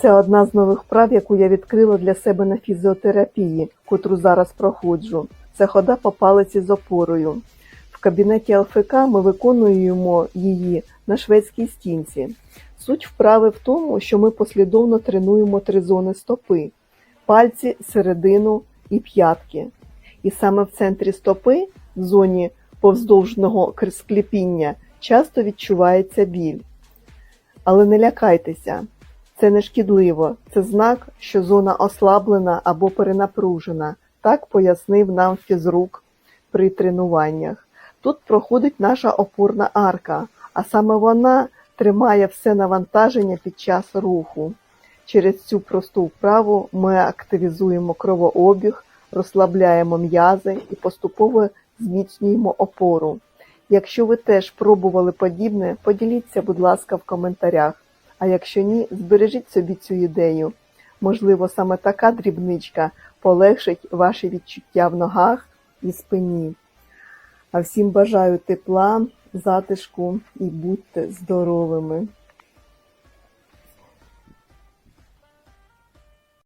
Це одна з нових вправ, яку я відкрила для себе на фізіотерапії, котру зараз проходжу. Це хода по палиці з опорою. В кабінеті ЛФК ми виконуємо її на шведській стінці. Суть вправи в тому, що ми послідовно тренуємо три зони стопи: пальці, середину і п'ятки. І саме в центрі стопи, в зоні повздовжного склепіння, часто відчувається біль. Але не лякайтеся, це не шкідливо, це знак, що зона ослаблена або перенапружена. Так пояснив нам фізрук при тренуваннях. Тут проходить наша опорна арка, а саме вона тримає все навантаження під час руху. Через цю просту вправу ми активізуємо кровообіг, розслабляємо м'язи і поступово зміцнюємо опору. Якщо ви теж пробували подібне, поділіться, будь ласка, в коментарях. А якщо ні, збережіть собі цю ідею. Можливо, саме така дрібничка полегшить ваші відчуття в ногах і спині. А всім бажаю тепла, затишку і будьте здоровими!